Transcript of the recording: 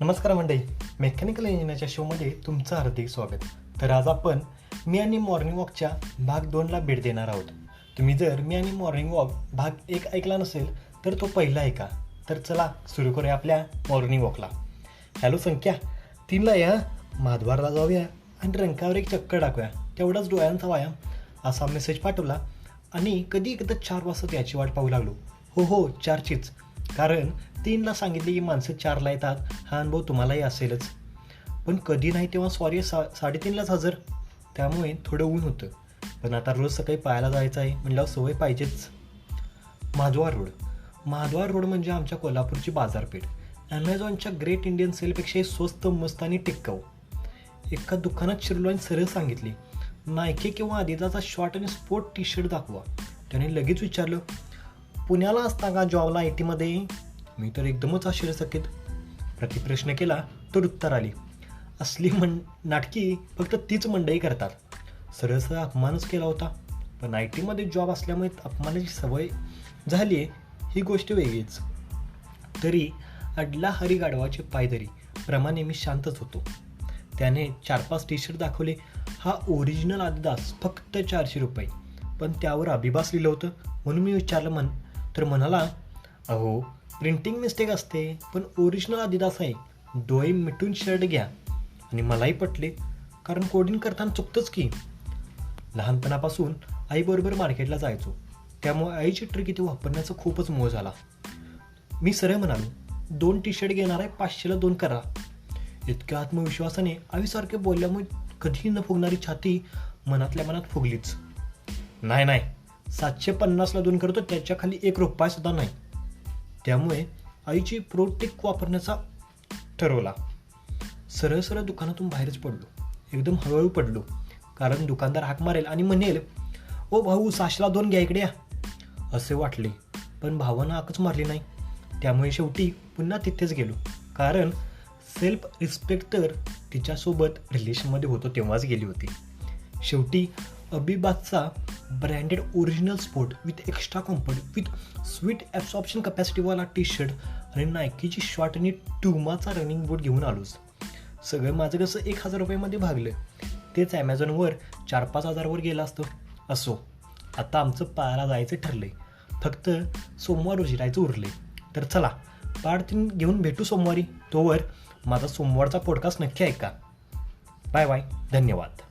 नमस्कार मंडळी. मेकॅनिकल इंजिनियरच्या शोमध्ये तुमचं हार्दिक स्वागत. तर आज आपण मी आणि मॉर्निंग वॉकच्या भाग दोनला भेट देणार आहोत. तुम्ही जर मी आणि मॉर्निंग वॉक भाग एक ऐकला नसेल तर तो पहिला ऐका. तर चला सुरू करूया आपल्या मॉर्निंग वॉकला हॅलो संख्या. तीनला या. माधवारला जाऊया आणि रंकावर एक चक्कर टाकूया. तेवढाच डोळ्यांचा व्यायाम असा मेसेज पाठवला आणि कधी एकदा चार वाजता याची वाट पाहू लागलो. हो हो चारचीच. कारण तीनला सांगितले की माणसं चारला येतात. हा अनुभव तुम्हालाही असेलच. पण कधी नाही तेव्हा सॉरी सा साडेतीनलाच हजर. त्यामुळे थोडं ऊन होतं. पण आता रोज सकाळी पाहायला जायचं आहे म्हणल्यावर सवय पाहिजेच. माधवा रोड. माधवा रोड म्हणजे आमच्या कोल्हापूरची बाजारपेठ. ॲमेझॉनच्या ग्रेट इंडियन सेलपेक्षाही स्वस्त मस्त आणि टिकाऊ. एका दुकानात शिरलो आणि सरळ सांगितली नायके किंवा आदिदाचा शॉर्ट आणि स्पोर्ट टी शर्ट दाखवा. त्याने लगेच विचारलं पुण्याला असता का जॉबला आय टीमध्ये मी तर एकदमच आश्चर्यचकित. प्रतिप्रश्न केला तर उत्तर आली. असली मन नाटकी फक्त तीच मंडई करतात. सरळ सरळ अपमानच केला होता. पण आय टीमध्ये जॉब असल्यामुळे अपमानाची सवय झाली आहे ही गोष्ट वेगळीच. तरी अडला हरी गाढवाचे पायदरी प्रमाणे मी शांतच होतो. त्याने चार पाच टी शर्ट दाखवले. हा ओरिजिनल आदिदास फक्त चारशे रुपये. पण त्यावर अभिबास लिहिलं होतं म्हणून मी विचारलं म्हण तर म्हणाला अहो प्रिंटिंग मिस्टेक असते पण ओरिजिनल आदिदास आहे. डोळे मिटून शर्ट घ्या. आणि मलाही पटले कारण कोडिंग करताना चुकतंच की. लहानपणापासून आईबरोबर मार्केटला जायचो. त्यामुळे आईची ट्रिक इथे वापरण्याचा खूपच मोह झाला. मी सरळ म्हणालो दोन टी शर्ट घेणार आहे पाचशेला दोन करा. इतक्या आत्मविश्वासाने आईसारखे बोलल्यामुळे कधीही न फुगणारी छाती मनातल्या मनात फुगलीच. नाही नाही सातशे पन्नासला दोन करतो त्याच्याखाली एक रुपयासुद्धा नाही. त्यामुळे आईची प्रोटेक वापरण्याचा ठरवला. सरळ सरळ दुकानातून बाहेरच पडलो. एकदम हळूहळू पडलो. कारण दुकानदार हाक मारेल आणि म्हणेल ओ भाऊ साशला दोन घ्या इकडे या. असे वाटले. पण भावानं हाकच मारली नाही. त्यामुळे शेवटी पुन्हा तिथेच गेलो. कारण सेल्फ रिस्पेक्ट तर तिच्यासोबत रिलेशनमध्ये होतो तेव्हाच गेली होती. शेवटी अबिबाजचा branded original sport with extra comfort with sweat absorption कपॅसिटीवाला T shirt आणि नायकीची शॉर्ट आणि ट्युमाचा रनिंग बूट घेऊन आलोच सगळं माझं कसं एक हजार रुपयामध्ये भागलं. तेच ॲमेझॉनवर चार पाच हजारवर गेलं असतं. असो आता आमचं पायाला जायचं ठरलंय. फक्त सोमवार रोजी जायचं उरले तर चला पाड तीन घेऊन भेटू सोमवारी. तोवर माझा सोमवारचा पॉडकास्ट नक्की ऐका. बाय बाय धन्यवाद.